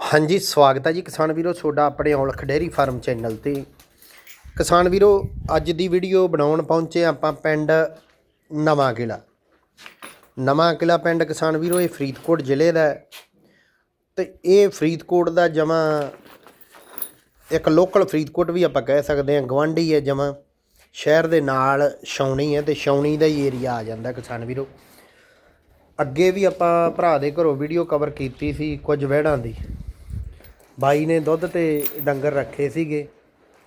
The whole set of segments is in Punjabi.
ਹਾਂਜੀ, ਸਵਾਗਤ ਹੈ ਜੀ ਕਿਸਾਨ ਵੀਰੋ, ਤੁਹਾਡਾ ਆਪਣੇ ਔਲਖ ਡੇਅਰੀ ਫਾਰਮ ਚੈਨਲ ਤੇ। ਕਿਸਾਨ ਵੀਰੋ, ਅੱਜ ਦੀ ਵੀਡੀਓ ਬਣਾਉਣ ਪਹੁੰਚੇ ਆਪਾਂ ਪਿੰਡ ਨਵਾਂ ਕਿਲਾ ਨਵਾਂ ਕਿਲਾ ਪਿੰਡ ਕਿਸਾਨ ਵੀਰੋ, ਇਹ ਫਰੀਦਕੋਟ ਜ਼ਿਲ੍ਹੇ ਦਾ ਹੈ। ਤੇ ਇਹ ਫਰੀਦਕੋਟ ਦਾ ਜਮਾ ਇੱਕ ਲੋਕਲ ਫਰੀਦਕੋਟ ਵੀ ਆਪਾਂ ਕਹਿ ਸਕਦੇ ਹਾਂ ਗਵਾਂਢੀ ਹੈ ਜਮਾ। ਸ਼ਹਿਰ ਦੇ ਨਾਲ ਛਾਉਣੀ ਹੈ ਤੇ ਛਾਉਣੀ ਦਾ ਹੀ ਏਰੀਆ ਆ ਜਾਂਦਾ ਕਿਸਾਨ ਵੀਰੋ। ਅੱਗੇ ਵੀ ਆਪਾਂ ਭਰਾ ਦੇ ਘਰੋਂ ਵੀਡੀਓ ਕਵਰ ਕੀਤੀ ਸੀ ਕੁਝ ਵਹਿੜਾਂ ਦੀ। ਬਾਈ ਨੇ ਦੁੱਧ ਤੇ ਡੰਗਰ ਰੱਖੇ ਸੀਗੇ।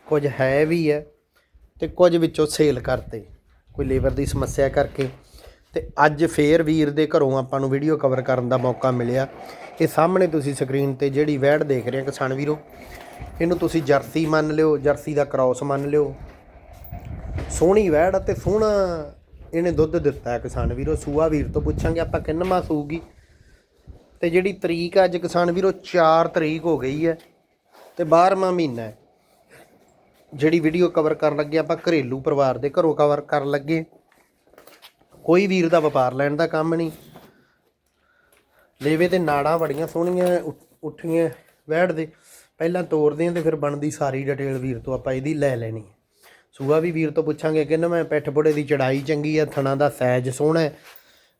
ਕੁਝ ਹੈ ਵੀ ਹੈ ਤੇ ਕੁਝ ਵਿੱਚੋਂ ਸੇਲ ਕਰਤੇ। ਕੋਈ ਲੇਬਰ ਦੀ ਸਮੱਸਿਆ ਕਰਕੇ। ਤੇ ਅੱਜ ਫੇਰ ਵੀਰ ਦੇ ਘਰੋਂ ਆਪਾਂ ਨੂੰ ਵੀਡੀਓ ਕਵਰ ਕਰਨ ਦਾ ਮੌਕਾ ਮਿਲਿਆ। ਇਹ ਸਾਹਮਣੇ ਤੁਸੀਂ ਸਕਰੀਨ ਤੇ ਜਿਹੜੀ ਵੈੜ ਦੇਖ ਰਹੇ ਹੋ ਕਿਸਾਨ ਵੀਰੋ, ਇਹਨੂੰ ਤੁਸੀਂ ਜਰਸੀ ਮੰਨ ਲਿਓ, ਜਰਸੀ ਦਾ ਕ੍ਰਾਸ ਮੰਨ ਲਿਓ। ਸੋਹਣੀ ਵੈੜ ਤੇ ਸੋਹਣਾ ਇਹਨੇ ਦੁੱਧ ਦਿੱਤਾ ਕਿਸਾਨ ਵੀਰੋ। ਸੂਆ ਵੀਰ ਤੋਂ ਪੁੱਛਾਂਗੇ ਆਪਾਂ ਕਿੰਨਵਾਂ ਸੂਗੀ। ਤੇ ਜਿਹੜੀ ਤਰੀਕ ਅੱਜ ਕਿਸਾਨ ਵੀਰੋ 4 ਤਰੀਕ ਹੋ ਗਈ ਹੈ ਤੇ 12ਵਾਂ ਮਹੀਨਾ ਹੈ। ਜਿਹੜੀ ਵੀਡੀਓ ਕਵਰ ਕਰਨ ਲੱਗੇ, ਆਪਾਂ ਘਰੇਲੂ ਪਰਿਵਾਰ ਦੇ ਘਰੋਂ ਕਵਰ ਕਰਨ ਲੱਗੇ। ਕੋਈ ਵੀਰ ਦਾ ਵਪਾਰ ਲੈਣ ਦਾ ਕੰਮ ਨਹੀਂ। ਲੇਵੇ ਤੇ ਨਾੜਾਂ ਬੜੀਆਂ ਸੋਹਣੀਆਂ ਉੱਠੀਆਂ ਵੈੜ ਦੇ ਪਹਿਲਾਂ ਤੋੜਦੇ ਆਂ ਤੇ ਫਿਰ ਬਣਦੀ ਸਾਰੀ ਡਿਟੇਲ ਵੀਰ ਤੋਂ ਆਪਾਂ ਇਹਦੀ ਲੈ ਲੈਣੀ ਸੂਆ ਵੀ ਵੀਰ ਤੋਂ ਪੁੱਛਾਂਗੇ ਕਿ ਨਾ, ਮੈਂ ਪਿੱਠ ਬੁੜੇ ਦੀ ਚੜਾਈ ਚੰਗੀ ਹੈ ਥਣਾ ਦਾ ਸਾਈਜ਼ ਸੋਹਣਾ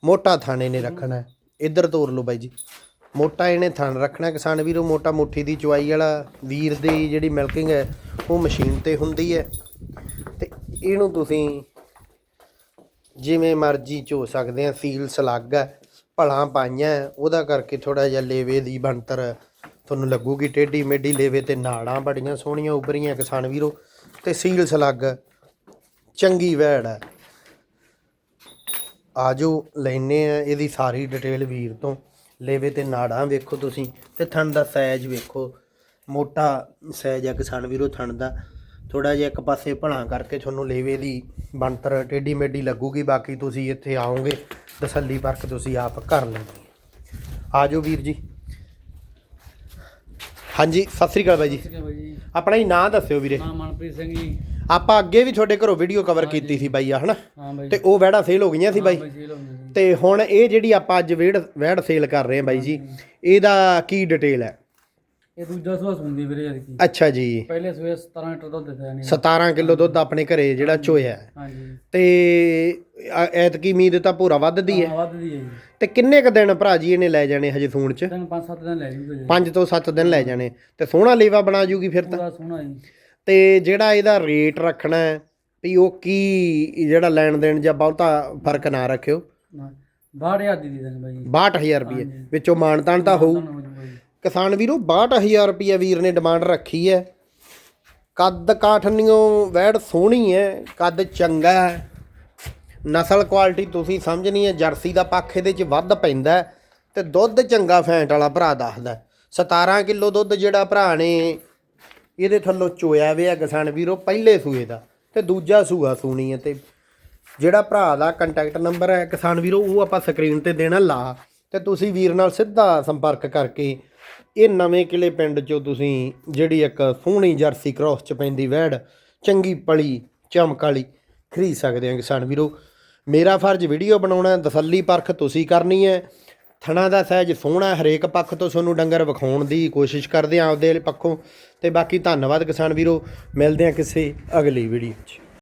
ਮੋਟਾ ਥਾਣੇ ਨੇ ਰੱਖਣਾ ਇੱਧਰ ਤੋਰ ਲਓ ਬਾਈ ਜੀ। ਮੋਟਾ ਇਹਨੇ ਥਣ ਰੱਖਣਾ, ਕਿਸਾਨ ਵੀਰੋ, ਮੋਟਾ ਮੁੱਠੀ ਦੀ ਚੁਆਈ ਵਾਲਾ ਵੀਰ ਦੀ ਜਿਹੜੀ ਮਿਲਕਿੰਗ ਹੈ, ਉਹ ਮਸ਼ੀਨ ਤੇ ਹੁੰਦੀ ਹੈ। ਤੇ ਇਹਨੂੰ ਤੁਸੀਂ ਜਿਵੇਂ ਮਰਜ਼ੀ ਚੋ ਸਕਦੇ ਆ ਸੀਲ ਸਲੱਗ ਹੈ, ਭਲਾਂ ਪਾਈਆਂ ਉਹਦਾ ਕਰਕੇ ਥੋੜਾ ਜਿਹਾ ਲੇਵੇ ਦੀ ਬਣਤਰ ਤੁਹਾਨੂੰ ਲੱਗੂਗੀ, ਟੇਢੀ ਮੇਢੀ ਲੇਵੇ ਤੇ ਨਾੜਾਂ ਬੜੀਆਂ ਸੋਹਣੀਆਂ ਉੱਭਰੀਆਂ ਕਿਸਾਨ ਵੀਰੋ। ਤੇ ਸੀਲ ਸਲੱਗ ਚੰਗੀ ਵੈੜ ਹੈ। ਆਜੋ, ਲੈਨੇ ਆ ਇਹਦੀ ਸਾਰੀ ਡਿਟੇਲ ਵੀਰ ਤੋਂ। ਲੇਵੇ ਤੇ ਨਾੜਾਂ ਵੇਖੋ ਤੁਸੀਂ, ਤੇ ਥਣ ਦਾ ਸਾਈਜ਼ ਵੇਖੋ। ਮੋਟਾ ਸਾਈਜ਼ ਆ ਕਿਸਾਨ ਵੀਰੋ ਥਣ ਦਾ। ਥੋੜਾ ਜਿਹਾ ਇੱਕ ਪਾਸੇ ਭਲਾ ਕਰਕੇ ਤੁਹਾਨੂੰ ਲੇਵੇ ਦੀ ਬਣਤਰ ਟੇਢੀ ਮੇਢੀ ਲੱਗੂਗੀ, ਬਾਕੀ ਤੁਸੀਂ ਇੱਥੇ ਆਓਗੇ, ਤਸੱਲੀ ਪਰਖ ਤੁਸੀਂ ਆਪ ਕਰ ਲੈਣੀ ਆਜੋ ਵੀਰ ਜੀ। ਹਾਂਜੀ ਸਤਿ ਸ੍ਰੀ ਅਕਾਲ ਬਾਈ ਜੀ। ਠੀਕ ਹੈ ਬਾਈ ਜੀ। ਆਪਣਾ ਹੀ ਨਾਂ ਦੱਸਿਓ ਵੀਰੇ। ਨਾਮ ਮਨਪ੍ਰੀਤ ਸਿੰਘ ਜੀ। ਆਪਾਂ ਅੱਗੇ ਵੀ ਤੁਹਾਡੇ ਘਰੋਂ ਵੀਡੀਓ ਕਵਰ ਕੀਤੀ ਸੀ ਬਾਈ ਆ ਹਨਾ? ਹਾਂ ਬਾਈ ਤੇ ਉਹ ਵੈੜਾ ਸੇਲ ਹੋ ਗਈਆਂ ਸੀ ਬਾਈ। ਜੀ ਤੇ ਹੁਣ ਇਹ ਜਿਹੜੀ ਆਪਾਂ ਅੱਜ ਵੇੜ ਵੈੜ ਸੇਲ ਕਰ ਰਹੇ ਹਾਂ ਬਾਈ ਜੀ ਇਹਦਾ ਕੀ ਡਿਟੇਲ ਹੈ? ਇਹ ਦੂਜਾ ਸੁਭਾ ਸੁਣਦੀ ਵੀਰੇ ਯਾਰ ਕੀ। ਅੱਛਾ ਜੀ। ਪਹਿਲੇ ਸਵੇਰ 17 ਲੀਟਰ ਦੁੱਧ ਦਿੱਤਾ ਨਹੀਂ 17 ਕਿਲੋ ਦੁੱਧ ਆਪਣੇ ਘਰੇ ਜਿਹੜਾ ਚੋਇਆ। ਹੈ। ਹਾਂਜੀ। ਤੇ ਆ- ਐਤਕੀ ਉਮੀਦ ਤਾਂ ਪੂਰਾ ਵੱਧਦੀ ਹੈ। ਹਾਂ ਵੱਧਦੀ ਹੈ ਜੀ। ਤੇ ਕਿੰਨੇ ਕ ਦਿਨ ਭਰਾ ਜੀ ਇਹਨੇ ਲੈ ਜਾਣੇ ਹਜੇ ਸੂਣ ਚ? ਤਿੰਨ ਪੰਜ ਸੱਤ ਦਿਨ ਲੈ ਜੂਗਾ ਜੀ 5 ਤੋਂ 7 ਦਿਨ ਲੈ ਜਾਣੇ। ਤੇ ਸੋਹਣਾ ਲੇਵਾ ਬਣਾ ਜੂਗੀ ਫਿਰ ਤਾਂ। ਪੂਰਾ ਸੋਹਣਾ ਜੀ। ਤੇ ਜਿਹੜਾ ਇਹਦਾ ਰੇਟ ਰੱਖਣਾ ਹੈ ਵੀ ਉਹ ਕੀ ਜਿਹੜਾ ਲੈਣ ਦੇਣ ਜਾਂ ਬਹੁਤਾ ਫ਼ਰਕ ਨਾ ਰੱਖਿਓ। ਨਾ ਬਾਹਰ ਆ ਦੀ ਦੇਣ ਬਾਈ ਜੀ 62000 ਰੁਪਏ ਵਿੱਚੋਂ ਮਾਨਤਾਨ ਤਾਂ ਹੋਊ। ਤੁਹਾਨੂੰ ਹੋ ਕਿਸਾਨ ਵੀਰੋ 62000 ਰੁਪਏ ਵੀਰ ਨੇ ਡਿਮਾਂਡ ਰੱਖੀ ਹੈ ਕੱਦ ਕਾਠਨੀਓ ਵੈੜ ਸੋਹਣੀ ਹੈ, ਕੱਦ ਚੰਗਾ ਹੈ ਨਸਲ ਕੁਆਲਿਟੀ ਤੁਸੀਂ ਸਮਝਣੀ ਹੈ, ਜਰਸੀ ਦਾ ਪੱਖ ਇਹਦੇ ਚ ਵੱਧ ਪੈਂਦਾ ਹੈ ਤੇ ਦੁੱਧ ਚੰਗਾ ਫੈਂਟ ਵਾਲਾ ਭਰਾ ਦੱਸਦਾ ਹੈ। 17 ਕਿਲੋ ਦੁੱਧ ਜਿਹੜਾ ਭਰਾ ਨੇ, ਇਹਦੇ ਥੱਲੋਂ ਚੋਇਆ ਵੇ ਆ ਕਿਸਾਨ ਵੀਰੋ, ਪਹਿਲੇ ਸੂਏ ਦਾ ਤੇ ਦੂਜਾ ਸੂਆ ਸੂਣੀ ਹੈ ਤੇ ਜਿਹੜਾ ਭਰਾ ਦਾ ਕੰਟੈਕਟ ਨੰਬਰ ਹੈ ਕਿਸਾਨ ਵੀਰੋ, ਉਹ ਆਪਾਂ ਸਕਰੀਨ ਤੇ ਦੇਣਾ ਲਾ ਤੇ ਤੁਸੀਂ ਵੀਰ ਨਾਲ ਸਿੱਧਾ ਸੰਪਰਕ ਕਰਕੇ ਇਹ ਨਵੇਂ ਕਿਲੇ ਪਿੰਡ ਚੋਂ ਤੁਸੀਂ ਜਿਹੜੀ ਇੱਕ ਸੋਹਣੀ ਜਰਸੀ ਕ੍ਰੋਸ ਚ ਪੈਂਦੀ ਵੈੜ ਚੰਗੀ ਪਲੀ, ਚਮਕ ਵਾਲੀ ਖਰੀਦ ਸਕਦੇ ਆ ਕਿਸਾਨ ਵੀਰੋ। ਮੇਰਾ ਫਰਜ਼ ਵੀਡੀਓ ਬਣਾਉਣਾ ਤਸੱਲੀ ਪਰਖ ਤੁਸੀਂ ਕਰਨੀ ਹੈ। ਥਣਾ ਦਾ ਸਹਿਜ ਸੋਹਣਾ ਹਰੇਕ ਪੱਖ ਤੋਂ ਤੁਹਾਨੂੰ ਡੰਗਰ ਵਿਖਾਉਣ ਦੀ ਕੋਸ਼ਿਸ਼ ਕਰਦੇ ਆ ਆਪਦੇ ਪੱਖੋਂ। ਤੇ ਬਾਕੀ ਧੰਨਵਾਦ ਕਿਸਾਨ ਵੀਰੋ, ਮਿਲਦੇ ਆ ਕਿਸੇ ਅਗਲੀ ਵੀਡੀਓ 'ਚ।